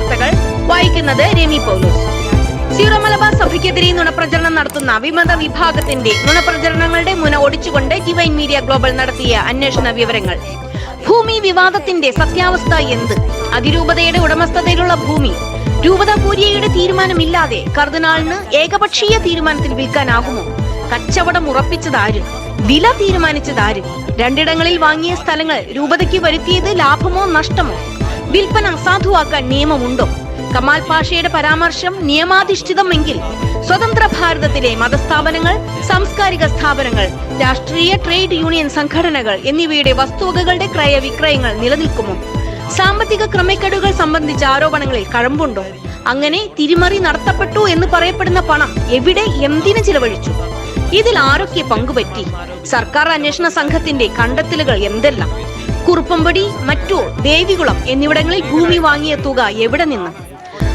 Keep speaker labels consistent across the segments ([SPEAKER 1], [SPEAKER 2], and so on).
[SPEAKER 1] വാർത്തകൾ വായിക്കുന്നത് രമി പൗലോസ്. സീറോ മലബാർ സഭയ്ക്കെതിരെ നുണപ്രചരണം നടത്തുന്ന വിമത വിഭാഗത്തിന്റെ നുണപ്രചരണങ്ങളുടെ മുന ഒടിച്ചുകൊണ്ട് ഡിവൈൻ മീഡിയ ഗ്ലോബൽ നടത്തിയ അന്വേഷണ വിവരങ്ങൾ. ഭൂമി വിവാദത്തിന്റെ സത്യാവസ്ഥ എന്ത്? അതിരൂപതയുടെ ഉടമസ്ഥതയിലുള്ള ഭൂമി. രൂപത തീരുമാനമില്ലാതെ കർദിനാളിന് ഏകപക്ഷീയ തീരുമാനത്തിൽ വിൽക്കാനാകുമോ? കച്ചവടം ഉറപ്പിച്ചതാര് വില തീരുമാനിച്ചതാര് രണ്ടിടങ്ങളിൽ വാങ്ങിയ സ്ഥലങ്ങൾ രൂപതയ്ക്ക് വരുത്തിയത് ലാഭമോ നഷ്ടമോ? വിൽപ്പന അസാധുവാക്കാൻ നിയമമുണ്ടോ? കമാൽ പാഷയുടെ പരാമർശം നിയമാധിഷ്ഠിതമെങ്കിൽ സ്വതന്ത്ര ഭാരതത്തിലെ മതസ്ഥാപനങ്ങൾ സാംസ്കാരിക സ്ഥാപനങ്ങൾ രാഷ്ട്രീയ ട്രേഡ് യൂണിയൻ സംഘടനകൾ എന്നിവയുടെ വസ്തുവകകളുടെ ക്രയവിക്രയങ്ങൾ നിലനിൽക്കുമോ? സാമ്പത്തിക ക്രമക്കേടുകൾ സംബന്ധിച്ച ആരോപണങ്ങളിൽ കഴമ്പുണ്ടോ? അങ്ങനെ തിരിമറി നടത്തപ്പെട്ടു എന്ന് പറയപ്പെടുന്ന പണം എവിടെ എന്തിനു ചിലവഴിച്ചു? ഇതിൽ ആരൊക്കെ പങ്കുപറ്റി? സർക്കാർ അന്വേഷണ സംഘത്തിന്റെ കണ്ടെത്തലുകൾ എന്തെല്ലാം? കുറുപ്പമ്പടി മറ്റോ ദേവികുളം എന്നിവിടങ്ങളിൽ ഭൂമി വാങ്ങിയ തുക എവിടെ നിന്ന്?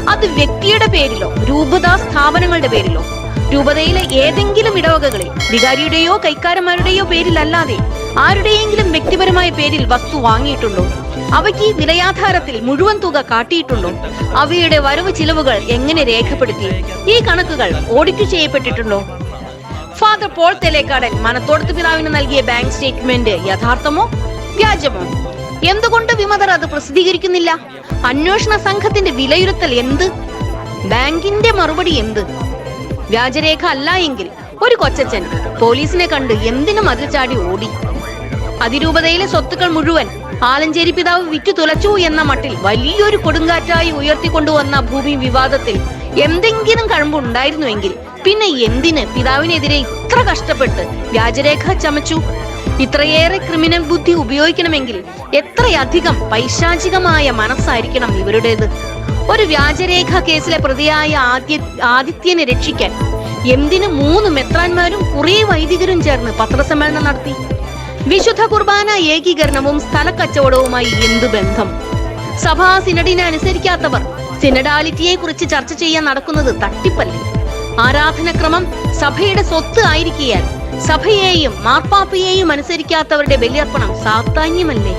[SPEAKER 1] അത് വ്യക്തിയുടെ പേരിലോ രൂപതാ സ്ഥാപനങ്ങളുടെ പേരിലോ രൂപതയിലെ ഏതെങ്കിലും ഇടവകകളിൽ വികാരിയുടെയോ കൈക്കാരന്മാരുടെയോ പേരിലല്ലാതെ ആരുടെയെങ്കിലും വ്യക്തിപരമായ പേരിൽ വസ്തു വാങ്ങിയിട്ടുണ്ടോ? അവയ്ക്ക് വിലയാധാരത്തിൽ മുഴുവൻ തുക കാട്ടിയിട്ടുണ്ടോ? അവയുടെ വരവ് ചിലവുകൾ എങ്ങനെ രേഖപ്പെടുത്തി? ഈ കണക്കുകൾ ഓഡിറ്റ് ചെയ്യപ്പെട്ടിട്ടുണ്ടോ? ഫാദർ പോൾ തെലേക്കാടൻ മനത്തോടത്ത് പിതാവിന് നൽകിയ ബാങ്ക് സ്റ്റേറ്റ്മെന്റ് യഥാർത്ഥമോ വ്യാജമോ? എന്തുകൊണ്ട് വിമതർ അത് പ്രസിദ്ധീകരിക്കുന്നില്ല? അന്വേഷണ സംഘത്തിന്റെ വിലയിരുത്തൽ എന്ത്? ബാങ്കിന്റെ മറുപടി എന്ത്? വ്യാജരേഖ അല്ല എങ്കിൽ ഒരു കൊച്ചച്ചൻ പോലീസിനെ കണ്ട് എന്തിനു മതിൽ ചാടി ഓടി. അതിരൂപതയിലെ സ്വത്തുക്കൾ മുഴുവൻ ആലഞ്ചേരി പിതാവ് വിറ്റു തുലച്ചു എന്ന മട്ടിൽ വലിയൊരു കൊടുങ്കാറ്റായി ഉയർത്തിക്കൊണ്ടുവന്ന ഭൂമി വിവാദത്തിൽ എന്തെങ്കിലും കഴമ്പുണ്ടായിരുന്നുവെങ്കിൽ പിന്നെ എന്തിന് പിതാവിനെതിരെ ഇത്ര കഷ്ടപ്പെട്ട് വ്യാജരേഖ ചമച്ചു? ഇത്രയേറെ ക്രിമിനൽ ബുദ്ധി ഉപയോഗിക്കണമെങ്കിൽ എത്രയധികം പൈശാചികമായ മനസ്സായിരിക്കണം ഇവരുടേത്? ഒരു വ്യാജരേഖ കേസിലെ പ്രതിയായ ആദ്യ ആദിത്യനെ രക്ഷിക്കാൻ എന്തിന് മൂന്ന് മെത്രാന്മാരും കുറെ വൈദികരും ചേർന്ന് പത്രസമ്മേളനം നടത്തി? വിശുദ്ധ കുർബാന ഏകീകരണവും സ്ഥലക്കച്ചവടവുമായി എന്തു ബന്ധം? സഭാ സിനഡിനെ അനുസരിക്കാത്തവർ സിനഡാലിറ്റിയെ കുറിച്ച് ചർച്ച ചെയ്യാൻ നടക്കുന്നത് തട്ടിപ്പല്ലേ? ആരാധനക്രമം സഭയുടെ സ്വത്ത് ആയിരിക്കാൻ സഭയെയും മാർപ്പാപ്പയെയും അനുസരിക്കാത്തവരുടെ ബലിയർപ്പണം സാധാന്യമല്ലേ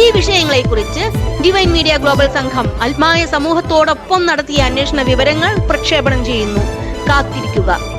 [SPEAKER 1] ഈ വിഷയങ്ങളെ കുറിച്ച് ഡിവൈൻ മീഡിയ ഗ്ലോബൽ സംഘം ആത്മായ സമൂഹത്തോടൊപ്പം നടത്തിയ അന്വേഷണ വിവരങ്ങൾ പ്രക്ഷേപണം ചെയ്യുന്നു. കാത്തിരിക്കുക.